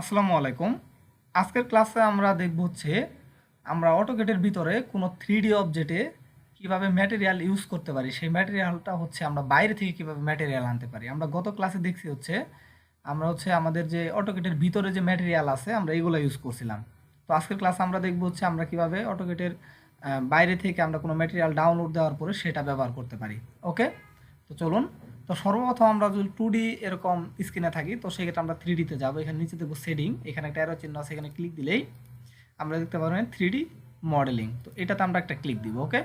আসসালামু আলাইকুম। আজকের ক্লাসে আমরা দেখব হচ্ছে, আমরা অটোকেটের ভিতরে কোনো থ্রি ডি অবজেক্টে কীভাবে ম্যাটেরিয়াল ইউজ করতে পারি। সেই ম্যাটেরিয়ালটা হচ্ছে আমরা বাইরে থেকে কীভাবে ম্যাটেরিয়াল আনতে পারি। আমরা গত ক্লাসে দেখছি হচ্ছে, আমরা হচ্ছে আমাদের যে অটোকেটের ভিতরে যে ম্যাটেরিয়াল আছে, আমরা এগুলো ইউজ করছিলাম। তো আজকের ক্লাসে আমরা দেখব হচ্ছে, আমরা কীভাবে অটোকেটের বাইরে থেকে আমরা কোনো ম্যাটেরিয়াল ডাউনলোড দেওয়ার পরে সেটা ব্যবহার করতে পারি। ওকে তো চলুন তো সর্বপ্রথম আমরা যদি টু ডি এরকম স্ক্রিনে থাকি, তো সেক্ষেত্রে আমরা থ্রি ডিতে যাব। এখানে নিচে দেখব সেটিং এখানে একটা অ্যারো চিহ্ন আছে, এখানে ক্লিক দিলেই আমরা দেখতে পারবেন থ্রি ডি মডেলিং তো এটাতে আমরা একটা ক্লিক দিব ওকে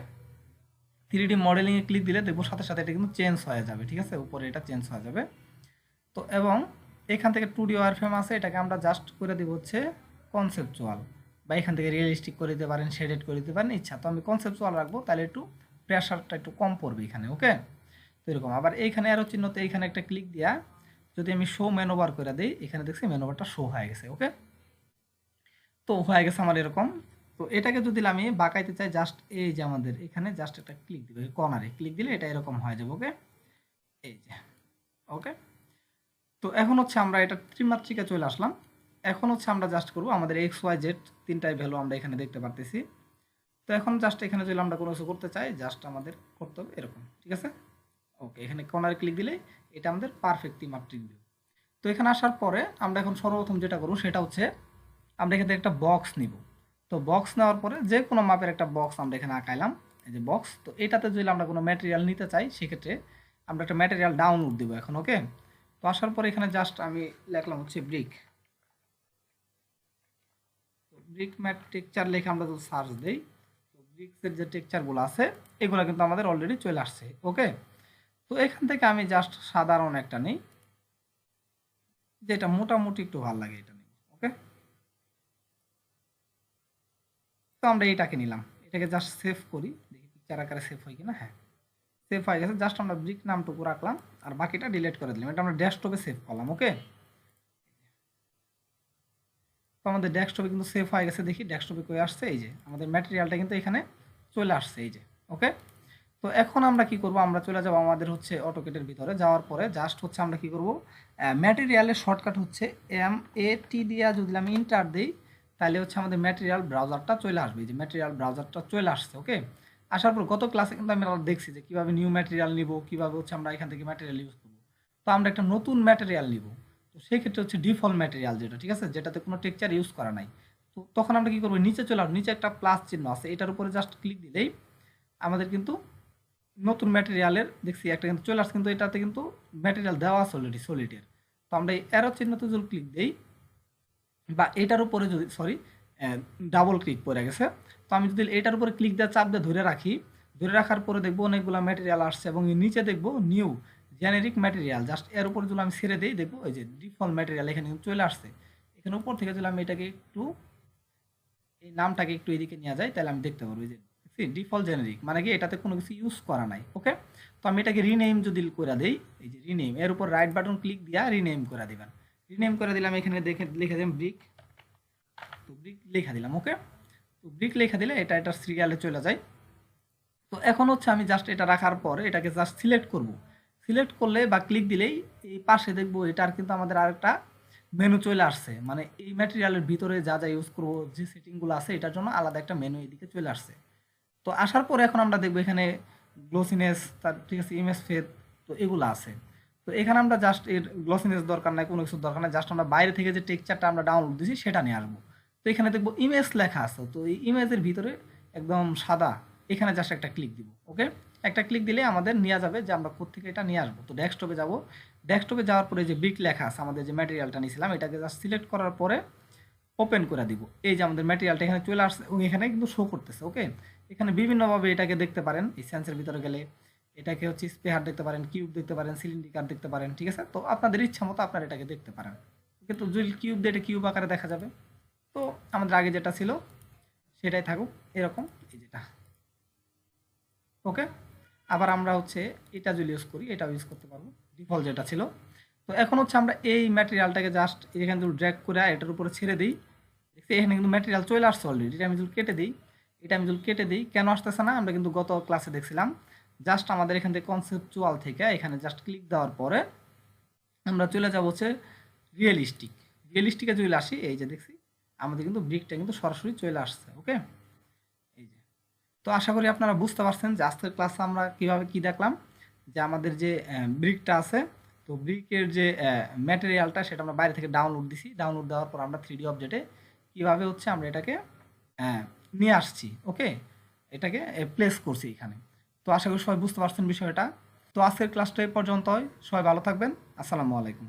থ্রি ডি মডেলিংয়ে ক্লিক দিলে দেখব সাথে সাথে এটা কিন্তু চেঞ্জ হয়ে যাবে, ঠিক আছে? উপরে এটা চেঞ্জ হয়ে যাবে। তো এবং এখান থেকে টু ডি ওয়ার ফ্রেম আছে, এটাকে আমরা জাস্ট করে দিব হচ্ছে কনসেপচুয়াল বা এখান থেকে রিয়েলিস্টিক করে দিতে পারেন শেডেড করে দিতে পারেন, ইচ্ছা। তো আমি কনসেপচুয়াল রাখব, তাহলে একটু প্রেশারটা একটু কম পড়বে এখানে ওকে এরকম। আবার এইখানে আরও চিহ্নতে এইখানে একটা ক্লিক দিয়া যদি আমি শো ম্যানোভার করে দিই, এখানে দেখছি ম্যানোভারটা শো হয়ে গেছে ওকে তো হয়ে গেছে আমার এরকম। তো এটাকে যদি আমি বাঁকাইতে চাই জাস্ট এই যে আমাদের, এখানে জাস্ট একটা ক্লিক দিবে কর্নারে ক্লিক দিলে এটা এরকম হয়ে যাবে ওকে এই যে ওকে তো এখন হচ্ছে আমরা এটা ত্রিমাত্রিকা চলে আসলাম। এখন হচ্ছে আমরা জাস্ট করব আমাদের এক্স ওয়াই জেড তিনটাই ভ্যালু আমরা এখানে দেখতে পারতেছি। তো এখন জাস্ট এখানে যদি আমরা কোনো কিছু করতে চাই জাস্ট আমাদের করতে হবে এরকম, ঠিক আছে? ওকে এখানে কর্নারে ক্লিক দিলে এটা আমাদের পারফেক্ট ত্রিমাত্রিক ভিউ তো এখানে আসার পরে আমরা এখন সর্বপ্রথম যেটা করব সেটা হচ্ছে আমরা এখান থেকে একটা বক্স নিব। তো বক্স নেওয়ার পরে যে কোনো মাপের একটা বক্স আমরা এখানে আঁকাইলাম, এই যে বক্স তো এটাতে যদি আমরা কোনো ম্যাটেরিয়াল নিতে চাই, সেক্ষেত্রে আমরা একটা ম্যাটেরিয়াল ডাউনলোড দেবো এখন ওকে তো আসার পরে এখানে জাস্ট আমি লিখলাম হচ্ছে ব্রিক ব্রিক ম্যাট টেকচার লিখে আমরা যদি সার্চ দিই ব্রিক্সের যে টেকচারগুলো আছে, এগুলো কিন্তু আমাদের অলরেডি চলে আসছে ওকে তো এখান থেকে আমি জাস্ট সাধারণ একটা নেই, যেটা মোটামুটি একটু ভালো লাগে এটা নেই ওকে তো আমরা এটাকে নিলাম, এটাকে জাস্ট সেভ করি, দেখি পিকচার আকারে সেভ হয় কিনা হ্যাঁ। সেভ হয়ে গেছে জাস্ট আমরা ব্রিক নামটুকু রাখলাম, আর বাকিটা ডিলিট করে দিলাম, এটা আমরা ডেস্কটপে সেভ করলাম ওকে তো আমাদের ডেস্কটপে কিন্তু সেভ হয়ে গেছে, দেখি ডেস্কটপে কই আসছে, এই যে, আমাদের ম্যাটেরিয়ালটা কিন্তু এখানে চলে আসছে, এই যে ওকে তো এখন আমরা কি করব? আমরা চলে যাব আমাদের হচ্ছে অটোকেটের ভিতরে। যাওয়ার পরে জাস্ট হচ্ছে আমরা কি করব? ম্যাটেরিয়ালের শর্টকাট হচ্ছে এম এ টি দিয়া যদি আমি ইন্টার দিই, তাহলে হচ্ছে আমাদের ম্যাটেরিয়াল ব্রাউজারটা চলে আসবে। যে ম্যাটেরিয়াল ব্রাউজারটা চলে আসছে ওকে আসার পর গত ক্লাসে কিন্তু আমি আবার দেখছি যে কীভাবে নিউ ম্যাটেরিয়াল নিব, কীভাবে হচ্ছে আমরা এখান থেকে ম্যাটেরিয়াল ইউজ করব। তো আমরা একটা নতুন ম্যাটেরিয়াল নিব। তো সেই ক্ষেত্রে হচ্ছে ডিফল্ট ম্যাটেরিয়াল যেটা, ঠিক আছে? যেটাতে কোনো টেক্সচার ইউজ করা নাই। তো তখন আমরা কি করব? নিচে চলে আসব। নিচে একটা প্লাস চিহ্ন আছে। এটার উপরে জাস্ট ক্লিক দিলেই আমাদের কিন্তু নতুন ম্যাটেরিয়ালের দেখছি একটা কিন্তু চলে আসছে, কিন্তু এটাতে কিন্তু ম্যাটেরিয়াল দেওয়া আছে অলরেডি সলিডের তো আমরা এই অ্যারো চিহ্নতে যদি ক্লিক দিই, বা এটার উপরে যদি সরি ডাবল ক্লিক পড়ে গেছে, তো আমি যদি এটার উপরে ক্লিক দিয়ে চাপ দিয়ে ধরে রাখি, ধরে রাখার পরে দেখব অনেকগুলো ম্যাটেরিয়াল আসছে, এবং নিচে দেখব নিউ জেনেরিক ম্যাটেরিয়াল জাস্ট এর উপরে যদি আমি ছেড়ে দিই, দেখব ওই যে ডিফল্ট ম্যাটেরিয়াল এখানে কিন্তু চলে আসছে। এখানে উপর থেকে যদি আমি এটাকে একটু, এই নামটাকে একটু এদিকে নিয়ে যাই, তাহলে আমি দেখতে পারব এই যে ডিফল্ট জেনারিক মানে কি এটাতে কোনো কিছু ইউজ করা নাই ওকে তো আমি এটাকে রিনেম যদি করে দিই, এই যে রিনেম এর উপর রাইট বাটন ক্লিক দিয়া রিনেম করে দিবেন। রিনেম করে দিলাম এখানে দেখে, লিখে দিলাম ব্রিক তো ব্রিক লেখা দিলাম ওকে তো ব্রিক লেখা দিলে এটা, এটার সিরিয়ালে চলে যায়। তো এখন হচ্ছে আমি জাস্ট এটা রাখার পর এটাকে জাস্ট সিলেক্ট করব। সিলেক্ট করলে বা ক্লিক দিলেই এই পাশে দেখব এটার কিন্তু আমাদের আরেকটা মেনু চলে আসছে। মানে এই ম্যাটেরিয়ালের ভিতরে যা যা ইউজ করব, যে সেটিংগুলো আছে, এটার জন্য আলাদা একটা মেনু এদিকে চলে আসছে। তো আসার পরে এখন আমরা দেখব এখানে গ্লোসিনেস তার ঠিক আছে ইমেজ ফেদ তো এগুলো আছে। তো এখানে আমরা জাস্ট এর গ্লোসিনেস দরকার নাই, কোনো কিছুর দরকার নাই জাস্ট আমরা বাইরে থেকে যে টেক্সচারটা আমরা ডাউনলোড দিছি সেটা নিয়ে আসব। তো এখানে দেখব ইমেজ লেখা আছে, তো এই ইমেজের ভিতরে একদম সাদা, এখানে জাস্ট একটা ক্লিক দিব ওকে একটা ক্লিক দিলে আমাদের নিয়ে যাবে যে আমরা কোথেকে এটা নিয়ে আসব। তো ডেস্কটপে যাব। ডেস্কটপে যাওয়ার পরে যে বিগ লেখা আছে, আমাদের যে ম্যাটেরিয়ালটা নিয়েছিলাম, এটাকে জাস্ট সিলেক্ট করার পরে ওপেন করে দিব। এই যে আমাদের ম্যাটেরিয়ালটা এখানে চলে আসছে এবং এখানে কিন্তু শো করতেছে ওকে এখানে বিভিন্নভাবে এটাকে দেখতে পারেন। এই সেন্সের ভিতরে গেলে এটাকে হচ্ছে স্পেহার দেখতে পারেন কিউব দেখতে পারেন সিলিন্ডিকার দেখতে পারেন, ঠিক আছে? তো আপনাদের ইচ্ছা মতো আপনারা এটাকে দেখতে পারেন। কিন্তু যদি কিউব দিয়ে এটা কিউব আকারে দেখা যাবে, তো আমাদের আগে যেটা ছিল সেটাই থাকুক, এরকম, এই যেটা। ওকে? আবার আমরা হচ্ছে এটা যদি ইউজ করি, এটাও ইউজ করতে পারব ডিফল্ট যেটা ছিল। তো এখন হচ্ছে আমরা এই ম্যাটেরিয়ালটাকে জাস্ট এখানে যদি ড্র্যাগ করে এটার উপরে ছেড়ে দিই দেখছি এখানে কিন্তু ম্যাটেরিয়াল চলে আসছে অলরেডি এটা আমি যদি কেটে দিই এটা আমি যদি কেটে দিই, কেন আসতেছে না? আমরা কিন্তু গত ক্লাসে দেখছিলাম জাস্ট আমাদের এখান থেকে কনসেপচুয়াল থেকে, এখানে জাস্ট ক্লিক দেওয়ার পরে আমরা চলে যাব হচ্ছে রিয়েলিস্টিক রিয়েলিস্টিকে চলে আসি, এই যে দেখছি, আমাদের কিন্তু ব্রিকটা কিন্তু সরাসরি চলে আসছে ওকে এই যে। তো আশা করি আপনারা বুঝতে পারছেন যে আজকের ক্লাসে আমরা কীভাবে কি দেখলাম, যে আমাদের যে ব্রিকটা আছে, তো ব্রিকের যে ম্যাটেরিয়ালটা সেটা আমরা বাইরে থেকে ডাউনলোড দিছি। ডাউনলোড দেওয়ার পর আমরা থ্রি ডি অবজেক্টে কীভাবে হচ্ছে আমরা এটাকে নিয়ে আসছি, ওকে? এটাকে প্লেস করছি এখানে। তো আশা করি সবাই বুঝতে পারছেন বিষয়টা। তো আজকের ক্লাসটা পর্যন্ত হয় সবাই ভালো থাকবেন। আসসালামু আলাইকুম।